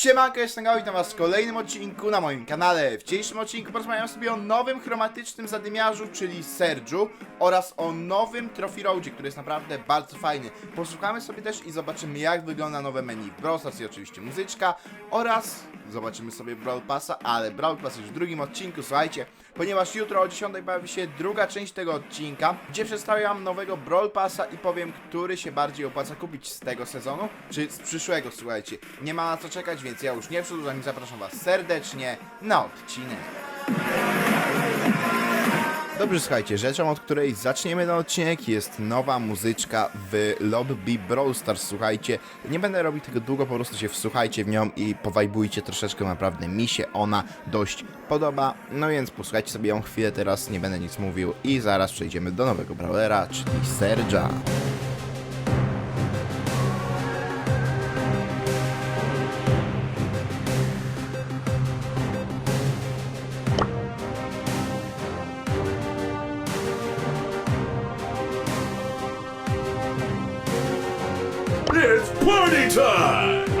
Siemanko, jestem Gabi, witam was w kolejnym odcinku na moim kanale. W dzisiejszym odcinku porozmawiam sobie o nowym chromatycznym zadymiarzu, czyli Sergiu oraz o nowym Trophy Roadzie, który jest naprawdę bardzo fajny. Posłuchamy sobie też i zobaczymy jak wygląda nowe menu w Brawl i oczywiście muzyczka oraz zobaczymy sobie Brawl Passa, ale Brawl Pass już w drugim odcinku, słuchajcie, ponieważ jutro o 10 pojawi się druga część tego odcinka, gdzie przedstawiam nowego Brawl Passa i powiem, który się bardziej opłaca kupić z tego sezonu, czy z przyszłego, słuchajcie. Nie ma na co czekać, więc ja już nie przedłużam i zapraszam was serdecznie na odcinek. Dobrze, słuchajcie, rzeczą, od której zaczniemy ten odcinek jest nowa muzyczka w Lobby Brawl Stars, słuchajcie. Nie będę robił tego długo, po prostu się wsłuchajcie w nią i powajbujcie troszeczkę, naprawdę mi się ona dość podoba. No więc posłuchajcie sobie ją chwilę teraz, nie będę nic mówił i zaraz przejdziemy do nowego brawlera, czyli Serge'a. Time!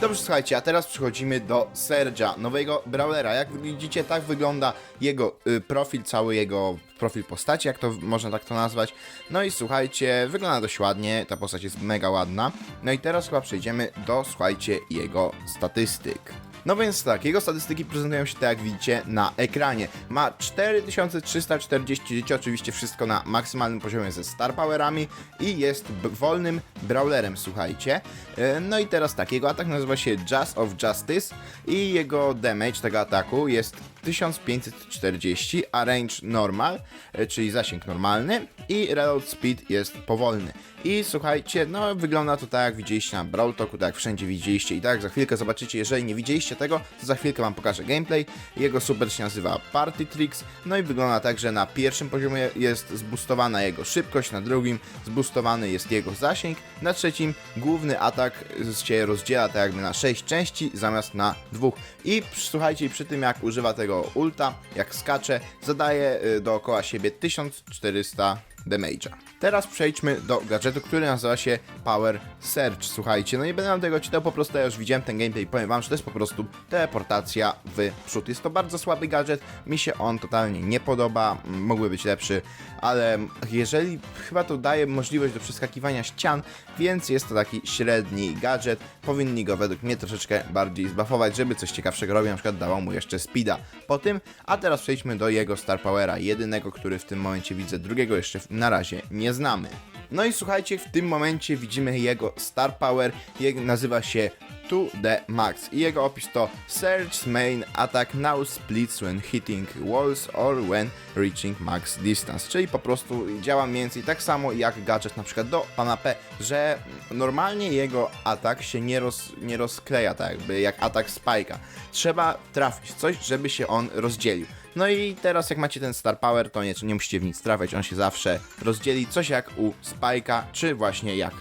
Dobrze, słuchajcie, a teraz przechodzimy do Serge'a, nowego brawlera. Jak widzicie, tak wygląda jego y, profil, cały jego profil postaci, jak to można tak to nazwać. No i słuchajcie, wygląda dość ładnie, ta postać jest mega ładna. No i teraz chyba przejdziemy do, słuchajcie, jego statystyk. No więc tak, jego statystyki prezentują się tak jak widzicie na ekranie. Ma 4340 życia, oczywiście wszystko na maksymalnym poziomie ze star powerami i jest wolnym brawlerem, słuchajcie. E, No i teraz tak, jego atak nazywa się Just of Justice i jego damage tego ataku jest 1540, a range normal, e, czyli zasięg normalny i reload speed jest powolny. I słuchajcie, no wygląda to tak jak widzieliście na Brawl Talku, tak jak wszędzie widzieliście i tak za chwilkę zobaczycie, jeżeli nie widzieliście tego, to za chwilkę wam pokażę gameplay. Jego super się nazywa Party Tricks, no i wygląda tak, że na pierwszym poziomie jest zboostowana jego szybkość, na drugim zboostowany jest jego zasięg, na trzecim główny atak się rozdziela tak jakby na 6 części zamiast na dwóch. I słuchajcie, przy tym jak używa tego ulta, jak skacze, zadaje y, dookoła siebie 1400 damage'a. Teraz przejdźmy do gadżetu, który nazywa się Power Search. Słuchajcie, no nie będę wam tego czytał, po prostu ja już widziałem ten gameplay i powiem wam, że to jest po prostu teleportacja w przód. Jest to bardzo słaby gadżet, mi się on totalnie nie podoba, mógłby być lepszy, ale jeżeli chyba to daje możliwość do przeskakiwania ścian, więc jest to taki średni gadżet. Powinni go według mnie troszeczkę bardziej zbuffować, żeby coś ciekawszego robił, na przykład dawał mu jeszcze speeda po tym. A teraz przejdźmy do jego Star Powera, jedynego, który w tym momencie widzę, drugiego jeszcze na razie nie znamy. No i słuchajcie, w tym momencie widzimy jego Star Power, jego nazywa się 2D Max i jego opis to Surge's main attack now splits when hitting walls or when reaching max distance, czyli po prostu działa mniej więcej tak samo jak gadżet na przykład do pana P, że normalnie jego atak się nie, roz, nie rozkleja tak jakby jak atak Spike'a. Trzeba trafić coś, żeby się on rozdzielił. No i teraz jak macie ten Star Power, to nie, nie musicie w nic trafiać, on się zawsze rozdzieli, coś jak u Spike'a, czy właśnie jak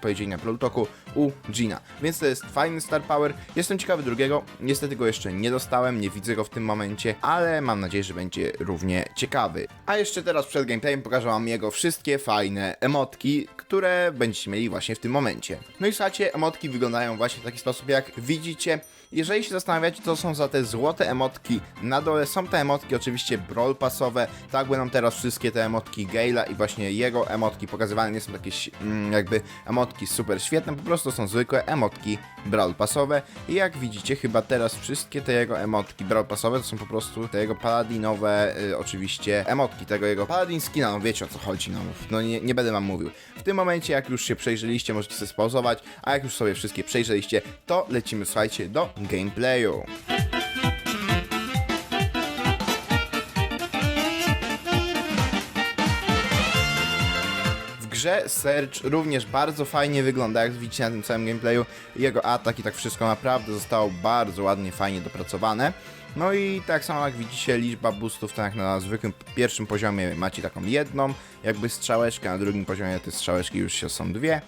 powiedzieli na Plutoku, u Gina. Więc to jest fajny Star Power, jestem ciekawy drugiego, niestety go jeszcze nie dostałem, nie widzę go w tym momencie, ale mam nadzieję, że będzie równie ciekawy. A jeszcze teraz przed gameplayem pokażę wam jego wszystkie fajne emotki, które będziecie mieli właśnie w tym momencie. No i słuchajcie, emotki wyglądają właśnie w taki sposób, jak widzicie. Jeżeli się zastanawiacie, co są za te złote emotki na dole, są te emotki oczywiście brawl passowe, tak będą teraz wszystkie te emotki Gale'a i właśnie jego emotki pokazywane, nie są jakieś mm, jakby emotki super świetne, po prostu są zwykłe emotki brawl passowe i jak widzicie chyba teraz wszystkie te jego emotki brawl passowe to są po prostu te jego paladinowe y, oczywiście emotki, tego jego paladin skina, no wiecie o co chodzi, no, no nie, nie będę wam mówił. W tym momencie jak już się przejrzeliście, możecie sobie spauzować, a jak już sobie wszystkie przejrzeliście, to lecimy słuchajcie do gameplayu. W grze Surge również bardzo fajnie wygląda, jak widzicie na tym całym gameplayu. Jego atak i tak wszystko naprawdę zostało bardzo ładnie, fajnie dopracowane. No i tak samo jak widzicie, liczba boostów, tak na zwykłym pierwszym poziomie macie taką jedną, jakby strzałeczkę, na drugim poziomie te strzałeczki już się są dwie.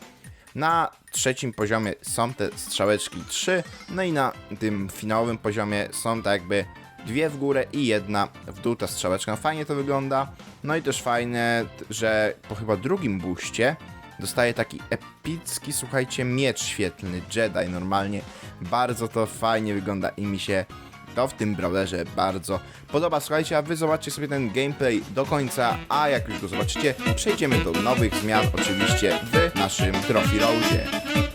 Na trzecim poziomie są te strzałeczki 3, no i na tym finałowym poziomie są tak jakby dwie w górę i jedna w dół ta strzałeczka. Fajnie to wygląda. No i też fajne, że po chyba drugim booście dostaje taki epicki, słuchajcie, miecz świetlny, Jedi normalnie. Bardzo to fajnie wygląda i mi się to w tym brawlerze bardzo podoba. Słuchajcie, a wy zobaczcie sobie ten gameplay do końca, a jak już go zobaczycie, przejdziemy do nowych zmian oczywiście w naszym Trophy Roadzie.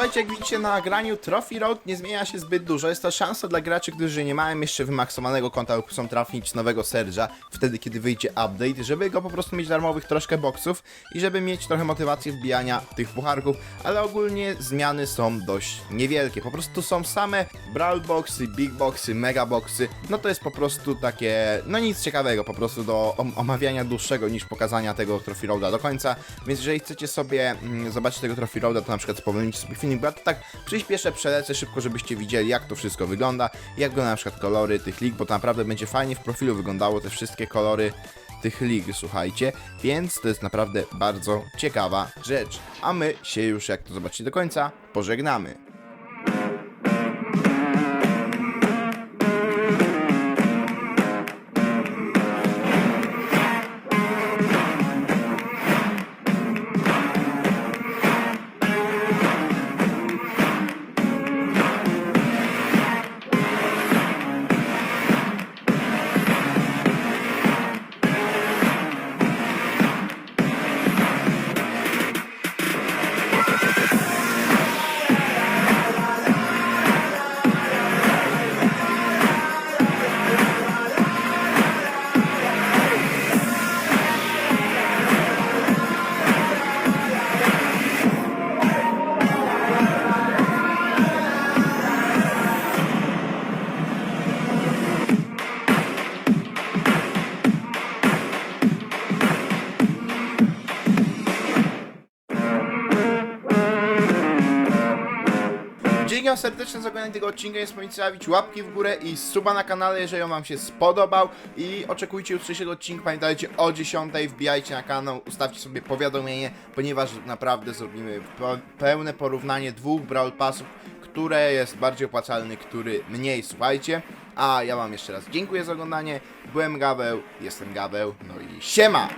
Słuchajcie, jak widzicie na nagraniu, Trophy Road nie zmienia się zbyt dużo. Jest to szansa dla graczy, którzy nie mają jeszcze wymaksowanego konta lub chcą trafić nowego Serge'a wtedy, kiedy wyjdzie update, żeby go po prostu mieć darmowych troszkę boksów i żeby mieć trochę motywacji wbijania tych pucharków, ale ogólnie zmiany są dość niewielkie. Po prostu są same brawl boxy, big boxy, mega boxy. No to jest po prostu takie, no nic ciekawego po prostu do om- omawiania dłuższego niż pokazania tego Trophy Roada do końca. Więc jeżeli chcecie sobie mm, zobaczyć tego Trophy Roada, to na przykład spowolnicie sobie filmik, bo ja to tak przyspieszę, przelecę szybko, żebyście widzieli jak to wszystko wygląda, jak wygląda na przykład kolory tych lig, bo to naprawdę będzie fajnie w profilu wyglądało te wszystkie kolory tych lig, słuchajcie, więc to jest naprawdę bardzo ciekawa rzecz. A my się już, jak to zobaczycie do końca, pożegnamy. Dzięki wam serdecznie za oglądanie tego odcinka. Nie zapomnijcie zostawić łapki w górę i suba na kanale, jeżeli on wam się spodobał. I oczekujcie jutrzejszego odcinka. Pamiętajcie o 10. Wbijajcie na kanał, ustawcie sobie powiadomienie, ponieważ naprawdę zrobimy pełne porównanie dwóch Brawl Passów, które jest bardziej opłacalny, który mniej. Słuchajcie. A ja wam jeszcze raz dziękuję za oglądanie. Byłem Gaweł, jestem Gaweł, no i siema!